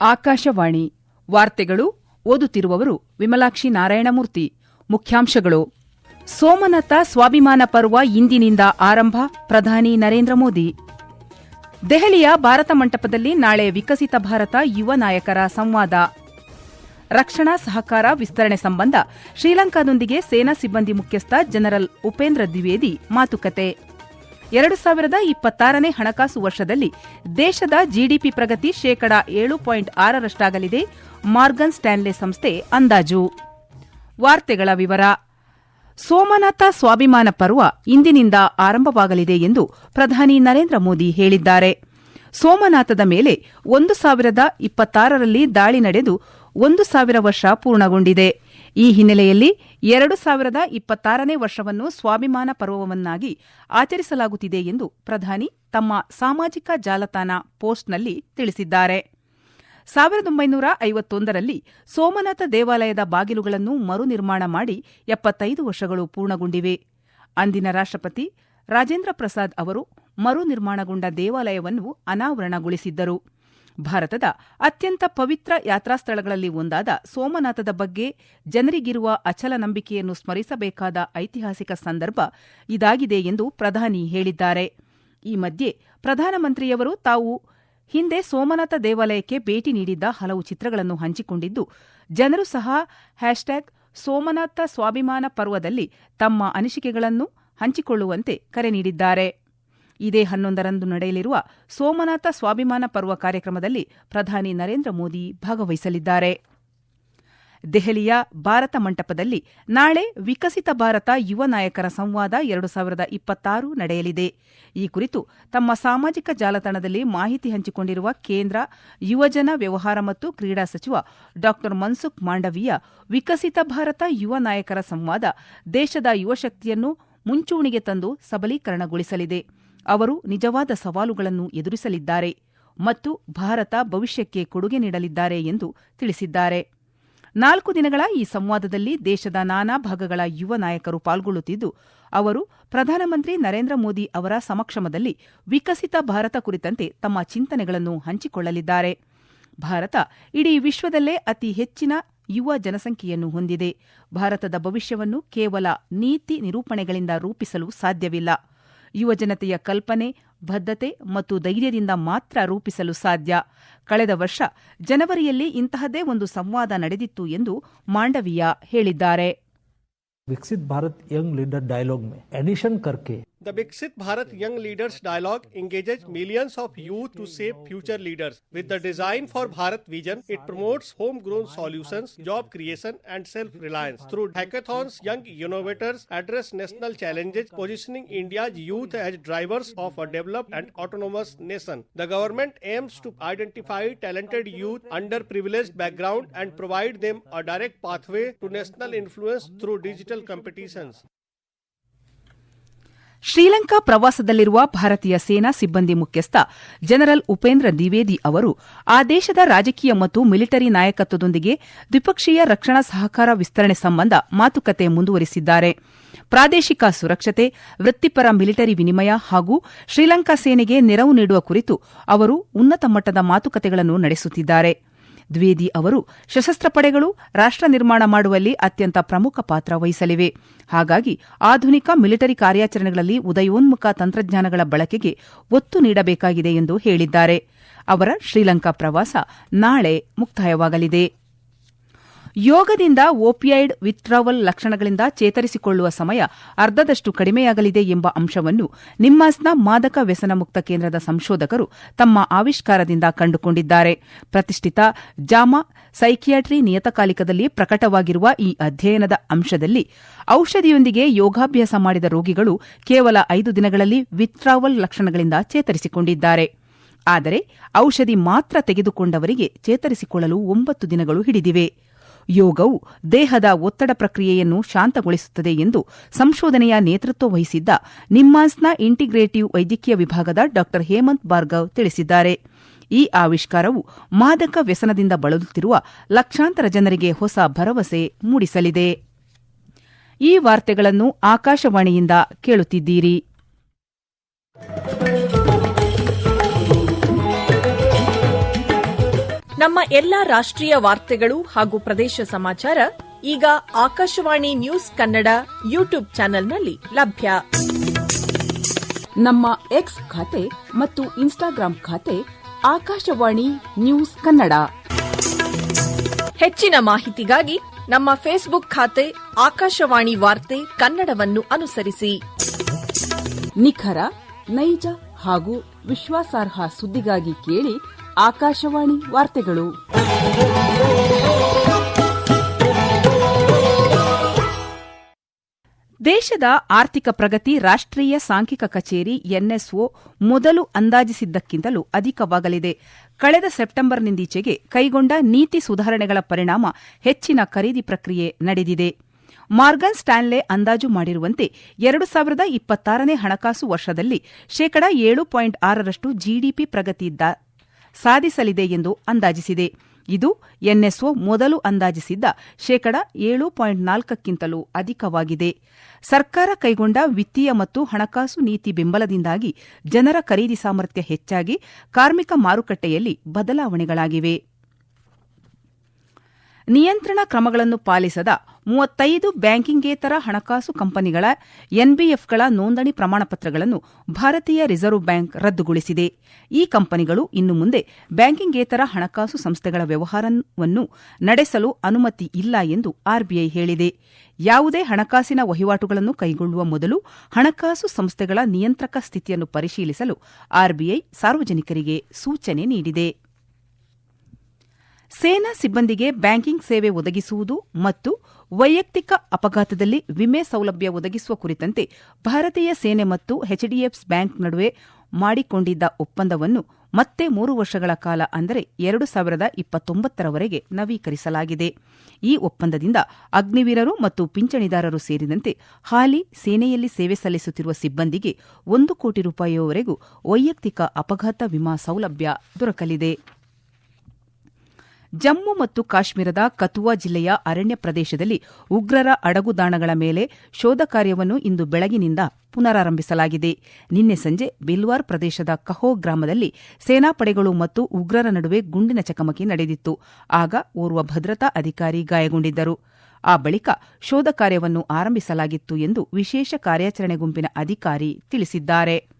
ಆಕಾಶವಾಣಿ ವಾರ್ತೆಗಳು ಓದುತ್ತಿರುವವರು ವಿಮಲಾಕ್ಷಿ ನಾರಾಯಣಮೂರ್ತಿ. ಮುಖ್ಯಾಂಶಗಳು. ಸೋಮನಾಥ ಸ್ವಾಭಿಮಾನ ಪರ್ವ ಇಂದಿನಿಂದ ಆರಂಭ, ಪ್ರಧಾನಿ ನರೇಂದ್ರ ಮೋದಿ. ದೆಹಲಿಯ ಭಾರತ ಮಂಟಪದಲ್ಲಿ ನಾಳೆ ವಿಕಸಿತ ಭಾರತ ಯುವ ನಾಯಕರ ಸಂವಾದ. ರಕ್ಷಣಾ ಸಹಕಾರ ವಿಸ್ತರಣೆ ಸಂಬಂಧ ಶ್ರೀಲಂಕಾದೊಂದಿಗೆ ಸೇನಾ ಸಿಬ್ಬಂದಿ ಮುಖ್ಯಸ್ಥ ಜನರಲ್ ಉಪೇಂದ್ರ ದ್ವಿವೇದಿ ಮಾತುಕತೆ. ಎರಡು ಸಾವಿರದ ಇಪ್ಪತ್ತಾರನೇ ಹಣಕಾಸು ವರ್ಷದಲ್ಲಿ ದೇಶದ ಜಿಡಿಪಿ ಪ್ರಗತಿ ಶೇಕಡ ಏಳು ಪಾಯಿಂಟ್ ಆರರಷ್ಟಾಗಲಿದೆ. ಮಾರ್ಗನ್ ಸ್ಟ್ಯಾನ್ಲೆ ಸಂಸ್ಥೆ ಅಂದಾಜು. ವಾರ್ತೆಗಳ ವಿವರ. ಸೋಮನಾಥ ಸ್ವಾಭಿಮಾನ ಪರ್ವ ಇಂದಿನಿಂದ ಆರಂಭವಾಗಲಿದೆ ಎಂದು ಪ್ರಧಾನಿ ನರೇಂದ್ರ ಮೋದಿ ಹೇಳಿದ್ದಾರೆ. ಸೋಮನಾಥದ ಮೇಲೆ ಒಂದು ಸಾವಿರದ ಇಪ್ಪತ್ತಾರರಲ್ಲಿ ದಾಳಿ ನಡೆದು ಒಂದು ಸಾವಿರ ವರ್ಷ ಪೂರ್ಣಗೊಂಡಿದೆ. ಈ ಹಿನ್ನೆಲೆಯಲ್ಲಿ ಎರಡು ಸಾವಿರದ ಇಪ್ಪತ್ತಾರನೇ ವರ್ಷವನ್ನು ಸ್ವಾಭಿಮಾನ ಪರ್ವವನ್ನಾಗಿ ಆಚರಿಸಲಾಗುತ್ತಿದೆ ಎಂದು ಪ್ರಧಾನಿ ತಮ್ಮ ಸಾಮಾಜಿಕ ಜಾಲತಾಣ ಪೋಸ್ಟ್ನಲ್ಲಿ ತಿಳಿಸಿದ್ದಾರೆ. ಸಾವಿರದ ಒಂಬೈನೂರ ಐವತ್ತೊಂದರಲ್ಲಿ ಸೋಮನಾಥ ದೇವಾಲಯದ ಬಾಗಿಲುಗಳನ್ನು ಮರು ನಿರ್ಮಾಣ ಮಾಡಿ ಎಪ್ಪತ್ತೈದು ವರ್ಷಗಳು ಪೂರ್ಣಗೊಂಡಿವೆ. ಅಂದಿನ ರಾಷ್ಟ್ರಪತಿ ರಾಜೇಂದ್ರ ಪ್ರಸಾದ್ ಅವರು ಮರು ನಿರ್ಮಾಣಗೊಂಡ ದೇವಾಲಯವನ್ನು ಅನಾವರಣಗೊಳಿಸಿದ್ದರು. ಭಾರತದ ಅತ್ಯಂತ ಪವಿತ್ರ ಯಾತ್ರಾಸ್ಥಳಗಳಲ್ಲಿ ಒಂದಾದ ಸೋಮನಾಥದ ಬಗ್ಗೆ ಜನರಿಗಿರುವ ಅಚಲ ನಂಬಿಕೆಯನ್ನು ಸ್ಮರಿಸಬೇಕಾದ ಐತಿಹಾಸಿಕ ಸಂದರ್ಭ ಇದಾಗಿದೆ ಎಂದು ಪ್ರಧಾನಿ ಹೇಳಿದ್ದಾರೆ. ಈ ಮಧ್ಯೆ ಪ್ರಧಾನಮಂತ್ರಿಯವರು ತಾವು ಹಿಂದೆ ಸೋಮನಾಥ ದೇವಾಲಯಕ್ಕೆ ಭೇಟಿ ನೀಡಿದ್ದ ಹಲವು ಚಿತ್ರಗಳನ್ನು ಹಂಚಿಕೊಂಡಿದ್ದು, ಜನರು ಸಹ ಹ್ಯಾಶ್ಟ್ಯಾಗ್ ಸೋಮನಾಥ ಸ್ವಾಭಿಮಾನ ಪರ್ವದಲ್ಲಿ ತಮ್ಮ ಅನಿಸಿಕೆಗಳನ್ನು ಹಂಚಿಕೊಳ್ಳುವಂತೆ ಕರೆ ನೀಡಿದ್ದಾರೆ. ಇದೇ ಹನ್ನೊಂದರಂದು ನಡೆಯಲಿರುವ ಸೋಮನಾಥ ಸ್ವಾಭಿಮಾನ ಪರ್ವ ಕಾರ್ಯಕ್ರಮದಲ್ಲಿ ಪ್ರಧಾನಿ ನರೇಂದ್ರ ಮೋದಿ ಭಾಗವಹಿಸಲಿದ್ದಾರೆ. ದೆಹಲಿಯ ಭಾರತ ಮಂಟಪದಲ್ಲಿ ನಾಳೆ ವಿಕಸಿತ ಭಾರತ ಯುವ ನಾಯಕರ ಸಂವಾದ ಎರಡು ಸಾವಿರದ ಇಪ್ಪತ್ತಾರು ನಡೆಯಲಿದೆ. ಈ ಕುರಿತು ತಮ್ಮ ಸಾಮಾಜಿಕ ಜಾಲತಾಣದಲ್ಲಿ ಮಾಹಿತಿ ಹಂಚಿಕೊಂಡಿರುವ ಕೇಂದ್ರ ಯುವಜನ ವ್ಯವಹಾರ ಮತ್ತು ಕ್ರೀಡಾ ಸಚಿವ ಡಾ ಮನ್ಸುಖ್ ಮಾಂಡವೀಯ, ವಿಕಸಿತ ಭಾರತ ಯುವ ನಾಯಕರ ಸಂವಾದ ದೇಶದ ಯುವಶಕ್ತಿಯನ್ನು ಮುಂಚೂಣಿಗೆ ತಂದು ಸಬಲೀಕರಣಗೊಳಿಸಲಿದೆ. ಅವರು ನಿಜವಾದ ಸವಾಲುಗಳನ್ನು ಎದುರಿಸಲಿದ್ದಾರೆ ಮತ್ತು ಭಾರತ ಭವಿಷ್ಯಕ್ಕೆ ಕೊಡುಗೆ ನೀಡಲಿದ್ದಾರೆ ಎಂದು ತಿಳಿಸಿದ್ದಾರೆ. ನಾಲ್ಕು ದಿನಗಳ ಈ ಸಂವಾದದಲ್ಲಿ ದೇಶದ ನಾನಾ ಭಾಗಗಳ ಯುವ ನಾಯಕರು ಪಾಲ್ಗೊಳ್ಳುತ್ತಿದ್ದು, ಅವರು ಪ್ರಧಾನಮಂತ್ರಿ ನರೇಂದ್ರ ಮೋದಿ ಅವರ ಸಮಕ್ಷಮದಲ್ಲಿ ವಿಕಸಿತ ಭಾರತ ಕುರಿತಂತೆ ತಮ್ಮ ಚಿಂತನೆಗಳನ್ನು ಹಂಚಿಕೊಳ್ಳಲಿದ್ದಾರೆ. ಭಾರತ ಇಡೀ ವಿಶ್ವದಲ್ಲೇ ಅತಿ ಹೆಚ್ಚಿನ ಯುವ ಜನಸಂಖ್ಯೆಯನ್ನು ಹೊಂದಿದೆ. ಭಾರತದ ಭವಿಷ್ಯವನ್ನು ಕೇವಲ ನೀತಿ ನಿರೂಪಣೆಗಳಿಂದ ರೂಪಿಸಲು ಸಾಧ್ಯವಿಲ್ಲ. ಯುವಜನತೆಯ ಕಲ್ಪನೆ, ಬದ್ಧತೆ ಮತ್ತು ಧೈರ್ಯದಿಂದ ಮಾತ್ರ ರೂಪಿಸಲು ಸಾಧ್ಯ. ಕಳೆದ ವರ್ಷ ಜನವರಿಯಲ್ಲಿ ಇಂತಹದೇ ಒಂದು ಸಂವಾದ ನಡೆದಿತ್ತು ಎಂದು ಮಾಂಡವಿಯಾ ಹೇಳಿದ್ದಾರೆ. Viksit Bharat young leader dialogue May, edition ಕರ್ಕೆ The Viksit Bharat Young Leaders Dialogue engages millions of youth to shape future leaders. With the design for Bharat vision, it promotes homegrown solutions, job creation, and self-reliance. Through hackathons, young innovators address national challenges, positioning India's youth as drivers of a developed and autonomous nation. The government aims to identify talented youth, underprivileged background, and provide them a direct pathway to national influence through digital competitions. Sri Lanka ಪ್ರವಾಸದಲ್ಲಿರುವ ಭಾರತೀಯ ಸೇನಾ ಸಿಬ್ಬಂದಿ ಮುಖ್ಯಸ್ಥ general Upendra Dwivedi ಅವರು ಆ ದೇಶದ ರಾಜಕೀಯ ಮತ್ತು ಮಿಲಿಟರಿ ನಾಯಕತ್ವದೊಂದಿಗೆ ದ್ವಿಪಕ್ಷೀಯ ರಕ್ಷಣಾ ಸಹಕಾರ ವಿಸ್ತರಣೆ ಸಂಬಂಧ ಮಾತುಕತೆ ಮುಂದುವರಿಸಿದ್ದಾರೆ. ಪ್ರಾದೇಶಿಕ ಸುರಕ್ಷತೆ, ವೃತ್ತಿಪರ ಮಿಲಿಟರಿ ವಿನಿಮಯ ಹಾಗೂ ಶ್ರೀಲಂಕಾ ಸೇನೆಗೆ ನೆರವು ನೀಡುವ ಕುರಿತು ಅವರು ಉನ್ನತ ಮಟ್ಟದ ಮಾತುಕತೆಗಳನ್ನು ನಡೆಸುತ್ತಿದ್ದಾರೆ. ದ್ವೇದಿ ಅವರು ಸಶಸ್ತ್ರ ಪಡೆಗಳು ರಾಷ್ಟ ನಿರ್ಮಾಣ ಮಾಡುವಲ್ಲಿ ಅತ್ಯಂತ ಪ್ರಮುಖ ಪಾತ್ರ ವಹಿಸಲಿವೆ. ಹಾಗಾಗಿ ಆಧುನಿಕ ಮಿಲಿಟರಿ ಕಾರ್ಯಾಚರಣೆಗಳಲ್ಲಿ ಉದಯೋನ್ಮುಖ ತಂತ್ರಜ್ಞಾನಗಳ ಬಳಕೆಗೆ ಒತ್ತು ನೀಡಬೇಕಾಗಿದೆ ಎಂದು ಹೇಳಿದ್ದಾರೆ. ಅವರ ಶ್ರೀಲಂಕಾ ಪ್ರವಾಸ ನಾಳೆ ಮುಕ್ತಾಯವಾಗಲಿದೆ. ಯೋಗದಿಂದ ಓಪಿಯೈಡ್ ವಿತ್ಡ್ರಾವಲ್ ಲಕ್ಷಣಗಳಿಂದ ಚೇತರಿಸಿಕೊಳ್ಳುವ ಸಮಯ ಅರ್ಧದಷ್ಟು ಕಡಿಮೆಯಾಗಲಿದೆ ಎಂಬ ಅಂಶವನ್ನು ನಿಮ್ಮಾಸ್ನ ಮಾದಕ ವ್ಯಸನ ಮುಕ್ತ ಕೇಂದ್ರದ ಸಂಶೋಧಕರು ತಮ್ಮ ಆವಿಷ್ಕಾರದಿಂದ ಕಂಡುಕೊಂಡಿದ್ದಾರೆ. ಪ್ರತಿಷ್ಠಿತ ಜಾಮಾ ಸೈಕಿಯಾಟ್ರಿ ನಿಯತಕಾಲಿಕದಲ್ಲಿ ಪ್ರಕಟವಾಗಿರುವ ಈ ಅಧ್ಯಯನದ ಅಂಶದಲ್ಲಿ ಔಷಧಿಯೊಂದಿಗೆ ಯೋಗಾಭ್ಯಾಸ ಮಾಡಿದ ರೋಗಿಗಳು ಕೇವಲ ಐದು ದಿನಗಳಲ್ಲಿ ವಿತ್ಡ್ರಾವಲ್ ಲಕ್ಷಣಗಳಿಂದ ಚೇತರಿಸಿಕೊಂಡಿದ್ದಾರೆ. ಆದರೆ ಔಷಧಿ ಮಾತ್ರ ತೆಗೆದುಕೊಂಡವರಿಗೆ ಚೇತರಿಸಿಕೊಳ್ಳಲು ಒಂಬತ್ತು ದಿನಗಳು ಹಿಡಿದಿವೆ. ಯೋಗವು ದೇಹದ ಒತ್ತಡ ಪ್ರಕ್ರಿಯೆಯನ್ನು ಶಾಂತಗೊಳಿಸುತ್ತದೆ ಎಂದು ಸಂಶೋಧನೆಯ ನೇತೃತ್ವ ವಹಿಸಿದ್ದ ನಿಮ್ಮಾನ್ಸ್ನ ಇಂಟಿಗ್ರೇಟಿವ್ ವೈದ್ಯಕೀಯ ವಿಭಾಗದ ಡಾ. ಹೇಮಂತ್ ಭಾರ್ಗವ್ ತಿಳಿಸಿದ್ದಾರೆ. ಈ ಆವಿಷ್ಕಾರವು ಮಾದಕ ವ್ಯಸನದಿಂದ ಬಳಲುತ್ತಿರುವ ಲಕ್ಷಾಂತರ ಜನರಿಗೆ ಹೊಸ ಭರವಸೆ ಮೂಡಿಸಲಿದೆ. ಈ ವಾರ್ತೆಗಳನ್ನು ಆಕಾಶವಾಣಿಯಿಂದ ಕೇಳುತ್ತಿದ್ದೀರಿ. ನಮ್ಮ ಎಲ್ಲಾ ರಾಷ್ಟ್ರೀಯ ವಾರ್ತೆಗಳು ಹಾಗೂ ಪ್ರದೇಶ ಸಮಾಚಾರ ಈಗ ಆಕಾಶವಾಣಿ ನ್ಯೂಸ್ ಕನ್ನಡ ಯೂಟ್ಯೂಬ್ ಚಾನೆಲ್ನಲ್ಲಿ ಲಭ್ಯ. ನಮ್ಮ ಎಕ್ಸ್ ಖಾತೆ ಮತ್ತು ಇನ್ಸ್ಟಾಗ್ರಾಂ ಖಾತೆ ಆಕಾಶವಾಣಿ ನ್ಯೂಸ್ ಕನ್ನಡ. ಹೆಚ್ಚಿನ ಮಾಹಿತಿಗಾಗಿ ನಮ್ಮ ಫೇಸ್ಬುಕ್ ಖಾತೆ ಆಕಾಶವಾಣಿ ವಾರ್ತೆ ಕನ್ನಡವನ್ನು ಅನುಸರಿಸಿ. ನಿಖರ ನೈಜ ಹಾಗೂ ವಿಶ್ವಾಸಾರ್ಹ ಸುದ್ದಿಗಾಗಿ ಕೇಳಿ ಆಕಾಶವಾಣಿ ವಾರ್ತೆಗಳು. ದೇಶದ ಆರ್ಥಿಕ ಪ್ರಗತಿ, ರಾಷ್ಟ್ರೀಯ ಸಾಂಖ್ಯಿಕ ಕಚೇರಿ, ಎನ್ಎಸ್ಒ ಮೊದಲು ಅಂದಾಜಿಸಿದ್ದಕ್ಕಿಂತಲೂ ಅಧಿಕವಾಗಲಿದೆ. ಕಳೆದ ಸೆಪ್ಟೆಂಬರ್ನಿಂದೀಚೆಗೆ ಕೈಗೊಂಡ ನೀತಿ ಸುಧಾರಣೆಗಳ ಪರಿಣಾಮ ಹೆಚ್ಚಿನ ಖರೀದಿ ಪ್ರಕ್ರಿಯೆ ನಡೆದಿದೆ. ಮಾರ್ಗನ್ ಸ್ಟ್ಯಾನ್ಲೆ ಅಂದಾಜು ಮಾಡಿರುವಂತೆ ಎರಡು ಸಾವಿರದ ಇಪ್ಪತ್ತಾರನೇ ಹಣಕಾಸು ವರ್ಷದಲ್ಲಿ ಶೇಕಡಾ ಏಳು ಪಾಯಿಂಟ್ ಆರರಷ್ಟು ಜಿಡಿಪಿ ಪ್ರಗತಿ ಸಾಧಿಸಲಿದೆ ಎಂದು ಅಂದಾಜಿಸಿದೆ. ಇದು ಎನ್ಎಸ್ಒ ಮೊದಲು ಅಂದಾಜಿಸಿದ್ದ ಶೇಕಡ ಏಳು ಪಾಯಿಂಟ್ ನಾಲ್ಕಕ್ಕಿಂತಲೂ ಅಧಿಕವಾಗಿದೆ. ಸರ್ಕಾರ ಕೈಗೊಂಡ ವಿತ್ತೀಯ ಮತ್ತು ಹಣಕಾಸು ನೀತಿ ಬೆಂಬಲದಿಂದಾಗಿ ಜನರ ಖರೀದಿ ಸಾಮರ್ಥ್ಯ ಹೆಚ್ಚಾಗಿ ಕಾರ್ಮಿಕ ಮಾರುಕಟ್ಟೆಯಲ್ಲಿ ಬದಲಾವಣೆಗಳಾಗಿವೆ. ನಿಯಂತ್ರಣ ಕ್ರಮಗಳನ್ನು ಪಾಲಿಸದ ಮೂವತ್ತೈದು ಬ್ಯಾಂಕಿಂಗೇತರ ಹಣಕಾಸು ಕಂಪನಿಗಳ ಎನ್ಬಿಎಫ್ಗಳ ನೋಂದಣಿ ಪ್ರಮಾಣಪತ್ರಗಳನ್ನು ಭಾರತೀಯ ರಿಸರ್ವ್ ಬ್ಯಾಂಕ್ ರದ್ದುಗೊಳಿಸಿದೆ. ಈ ಕಂಪನಿಗಳು ಇನ್ನು ಮುಂದೆ ಬ್ಯಾಂಕಿಂಗೇತರ ಹಣಕಾಸು ಸಂಸ್ಥೆಗಳ ವ್ಯವಹಾರವನ್ನು ನಡೆಸಲು ಅನುಮತಿ ಇಲ್ಲ ಎಂದು ಆರ್ಬಿಐ ಹೇಳಿದೆ. ಯಾವುದೇ ಹಣಕಾಸಿನ ವಹಿವಾಟುಗಳನ್ನು ಕೈಗೊಳ್ಳುವ ಮೊದಲು ಹಣಕಾಸು ಸಂಸ್ಥೆಗಳ ನಿಯಂತ್ರಕ ಸ್ಥಿತಿಯನ್ನು ಪರಿಶೀಲಿಸಲು ಆರ್ಬಿಐ ಸಾರ್ವಜನಿಕರಿಗೆ ಸೂಚನೆ ನೀಡಿದೆ. ಸೇನಾ ಸಿಬ್ಬಂದಿಗೆ ಬ್ಯಾಂಕಿಂಗ್ ಸೇವೆ ಒದಗಿಸುವುದು ಮತ್ತು ವೈಯಕ್ತಿಕ ಅಪಘಾತದಲ್ಲಿ ವಿಮೆ ಸೌಲಭ್ಯ ಒದಗಿಸುವ ಕುರಿತಂತೆ ಭಾರತೀಯ ಸೇನೆ ಮತ್ತು ಎಚ್ಡಿಎಫ್ಸ್ ಬ್ಯಾಂಕ್ ನಡುವೆ ಮಾಡಿಕೊಂಡಿದ್ದ ಒಪ್ಪಂದವನ್ನು ಮತ್ತೆ ಮೂರು ವರ್ಷಗಳ ಕಾಲ, ಅಂದರೆ ಎರಡು ಸಾವಿರದ ಇಪ್ಪತ್ತೊಂಬತ್ತರವರೆಗೆ ನವೀಕರಿಸಲಾಗಿದೆ. ಈ ಒಪ್ಪಂದದಿಂದ ಅಗ್ನಿವೀರರು ಮತ್ತು ಪಿಂಚಣಿದಾರರು ಸೇರಿದಂತೆ ಹಾಲಿ ಸೇನೆಯಲ್ಲಿ ಸೇವೆ ಸಲ್ಲಿಸುತ್ತಿರುವ ಸಿಬ್ಬಂದಿಗೆ ಒಂದು ಕೋಟಿ ರೂಪಾಯಿವರೆಗೂ ವೈಯಕ್ತಿಕ ಅಪಘಾತ ವಿಮಾ ಸೌಲಭ್ಯ ದೊರಕಲಿದೆ. ಜಮ್ಮು ಮತ್ತು ಕಾಶ್ಮೀರದ ಕತುವಾ ಜಿಲ್ಲೆಯ ಅರಣ್ಯ ಪ್ರದೇಶದಲ್ಲಿ ಉಗ್ರರ ಅಡಗುದಾಣಗಳ ಮೇಲೆ ಶೋಧ ಕಾರ್ಯವನ್ನು ಇಂದು ಬೆಳಗಿನಿಂದ ಪುನರಾರಂಭಿಸಲಾಗಿದೆ. ನಿನ್ನೆ ಸಂಜೆ ಬಿಲ್ವಾರ್ ಪ್ರದೇಶದ ಕಹೋ ಗ್ರಾಮದಲ್ಲಿ ಸೇನಾಪಡೆಗಳು ಮತ್ತು ಉಗ್ರರ ನಡುವೆ ಗುಂಡಿನ ಚಕಮಕಿ ನಡೆದಿತ್ತು. ಆಗ ಓರ್ವ ಭದ್ರತಾ ಅಧಿಕಾರಿ ಗಾಯಗೊಂಡಿದ್ದರು. ಆ ಬಳಿಕ ಶೋಧ ಕಾರ್ಯವನ್ನು ಆರಂಭಿಸಲಾಗಿತ್ತು ಎಂದು ವಿಶೇಷ ಕಾರ್ಯಾಚರಣೆ ಗುಂಪಿನ ಅಧಿಕಾರಿ ತಿಳಿಸಿದ್ದಾರೆ.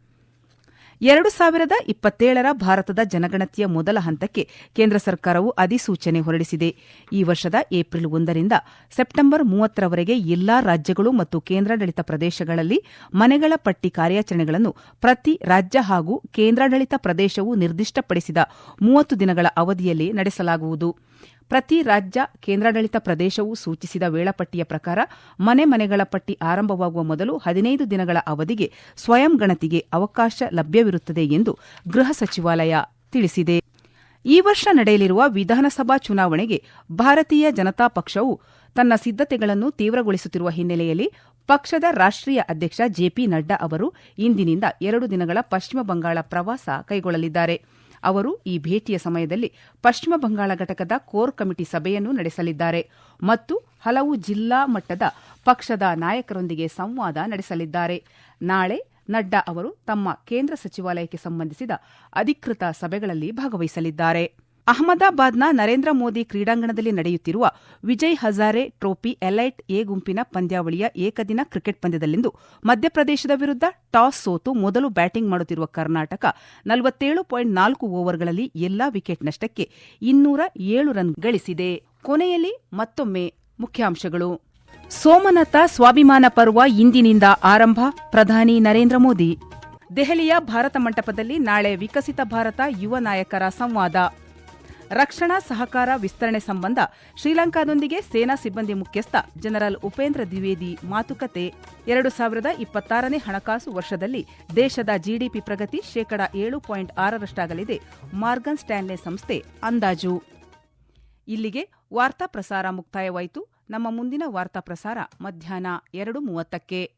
ಎರಡು ಸಾವಿರದ ಇಪ್ಪತ್ತೇಳರ ಭಾರತದ ಜನಗಣತಿಯ ಮೊದಲ ಹಂತಕ್ಕೆ ಕೇಂದ್ರ ಸರ್ಕಾರವು ಅಧಿಸೂಚನೆ ಹೊರಡಿಸಿದೆ. ಈ ವರ್ಷದ ಏಪ್ರಿಲ್ ಒಂದರಿಂದ ಸೆಪ್ಟೆಂಬರ್ ಮೂವತ್ತರವರೆಗೆ ಎಲ್ಲಾ ರಾಜ್ಯಗಳು ಮತ್ತು ಕೇಂದ್ರಾಡಳಿತ ಪ್ರದೇಶಗಳಲ್ಲಿ ಮನೆಗಳ ಪಟ್ಟಿ ಕಾರ್ಯಾಚರಣೆಗಳನ್ನು ಪ್ರತಿ ರಾಜ್ಯ ಹಾಗೂ ಕೇಂದ್ರಾಡಳಿತ ಪ್ರದೇಶವು ನಿರ್ದಿಷ್ಟಪಡಿಸಿದ ಮೂವತ್ತು ದಿನಗಳ ಅವಧಿಯಲ್ಲಿ ನಡೆಸಲಾಗುವುದು. ಪ್ರತಿ ರಾಜ್ಯ ಕೇಂದ್ರಾಡಳಿತ ಪ್ರದೇಶವು ಸೂಚಿಸಿದ ವೇಳಾಪಟ್ಟಿಯ ಪ್ರಕಾರ ಮನೆ ಮನೆಗಳ ಪಟ್ಟಿ ಆರಂಭವಾಗುವ ಮೊದಲು ಹದಿನೈದು ದಿನಗಳ ಅವಧಿಗೆ ಸ್ವಯಂ ಗಣತಿಗೆ ಅವಕಾಶ ಲಭ್ಯವಿರುತ್ತದೆ ಎಂದು ಗೃಹ ಸಚಿವಾಲಯ ತಿಳಿಸಿದೆ. ಈ ವರ್ಷ ನಡೆಯಲಿರುವ ವಿಧಾನಸಭಾ ಚುನಾವಣೆಗೆ ಭಾರತೀಯ ಜನತಾ ಪಕ್ಷವು ತನ್ನ ಸಿದ್ದತೆಗಳನ್ನು ತೀವ್ರಗೊಳಿಸುತ್ತಿರುವ ಹಿನ್ನೆಲೆಯಲ್ಲಿ ಪಕ್ಷದ ರಾಷ್ಟ್ರೀಯ ಅಧ್ಯಕ್ಷ ಜೆಪಿ ನಡ್ಡಾ ಅವರು ಇಂದಿನಿಂದ ಎರಡು ದಿನಗಳ ಪಶ್ಚಿಮ ಬಂಗಾಳ ಪ್ರವಾಸ ಕೈಗೊಳ್ಳಲಿದ್ದಾರೆ. ಅವರು ಈ ಭೇಟಿಯ ಸಮಯದಲ್ಲಿ ಪಶ್ಚಿಮ ಬಂಗಾಳ ಘಟಕದ ಕೋರ್ ಕಮಿಟಿ ಸಭೆಯನ್ನು ನಡೆಸಲಿದ್ದಾರೆ ಮತ್ತು ಹಲವು ಜಿಲ್ಲಾ ಮಟ್ಟದ ಪಕ್ಷದ ನಾಯಕರೊಂದಿಗೆ ಸಂವಾದ ನಡೆಸಲಿದ್ದಾರೆ. ನಾಳೆ ನಡ್ಡಾ ಅವರು ತಮ್ಮ ಕೇಂದ್ರ ಸಚಿವಾಲಯಕ್ಕೆ ಸಂಬಂಧಿಸಿದ ಅಧಿಕೃತ ಸಭೆಗಳಲ್ಲಿ ಭಾಗವಹಿಸಲಿದ್ದಾರೆ. ಅಹಮದಾಬಾದ್ನ ನರೇಂದ್ರ ಮೋದಿ ಕ್ರೀಡಾಂಗಣದಲ್ಲಿ ನಡೆಯುತ್ತಿರುವ Vijay Hazare trophy elite A ಗುಂಪಿನ ಪಂದ್ಯಾವಳಿಯ ಏಕದಿನ ಕ್ರಿಕೆಟ್ ಪಂದ್ಯದಲ್ಲಿಂದು ಮಧ್ಯಪ್ರದೇಶದ ವಿರುದ್ಧ ಟಾಸ್ ಸೋತು ಮೊದಲು ಬ್ಯಾಟಿಂಗ್ ಮಾಡುತ್ತಿರುವ ಕರ್ನಾಟಕ ನಲವತ್ತೇಳು ಪಾಯಿಂಟ್ ನಾಲ್ಕು ಓವರ್ಗಳಲ್ಲಿ ಎಲ್ಲಾ ವಿಕೆಟ್ ನಷ್ಟಕ್ಕೆ ಇನ್ನೂರ ಏಳು ರನ್ ಗಳಿಸಿದೆ. ಕೊನೆಯಲ್ಲಿ ಮತ್ತೊಮ್ಮೆ ಮುಖ್ಯಾಂಶಗಳು. ಸೋಮನಾಥ ಸ್ವಾಭಿಮಾನ ಪರ್ವ ಇಂದಿನಿಂದ ಆರಂಭ. ಪ್ರಧಾನಿ ನರೇಂದ್ರ ಮೋದಿ. ದೆಹಲಿಯ ಭಾರತ ಮಂಟಪದಲ್ಲಿ ನಾಳೆ ವಿಕಸಿತ ಭಾರತ ಯುವ ನಾಯಕರ ಸಂವಾದ. ರಕ್ಷಣಾ ಸಹಕಾರ ವಿಸ್ತರಣೆ ಸಂಬಂಧ ಶ್ರೀಲಂಕಾದೊಂದಿಗೆ ಸೇನಾ ಸಿಬ್ಬಂದಿ ಮುಖ್ಯಸ್ಥ ಜನರಲ್ ಉಪೇಂದ್ರ ದ್ವಿವೇದಿ ಮಾತುಕತೆ. ಎರಡು ಸಾವಿರದ ಇಪ್ಪತ್ತಾರನೇ ಹಣಕಾಸು ವರ್ಷದಲ್ಲಿ ದೇಶದ ಜಿಡಿಪಿ ಪ್ರಗತಿ ಶೇಕಡ ಏಳು ಪಾಯಿಂಟ್ ಆರರಷ್ಟಾಗಲಿದೆ. ಮಾರ್ಗನ್ ಸ್ಟ್ಯಾನ್ಲೆ ಸಂಸ್ಥೆ ಅಂದಾಜು. ಇಲ್ಲಿಗೆ ವಾರ್ತಾ ಪ್ರಸಾರ ಮುಕ್ತಾಯವಾಯಿತು. ನಮ್ಮ ಮುಂದಿನ ವಾರ್ತಾ ಪ್ರಸಾರ ಮಧ್ಯಾಹ್ನ ಎರಡು ಮೂವತ್ತಕ್ಕೆ.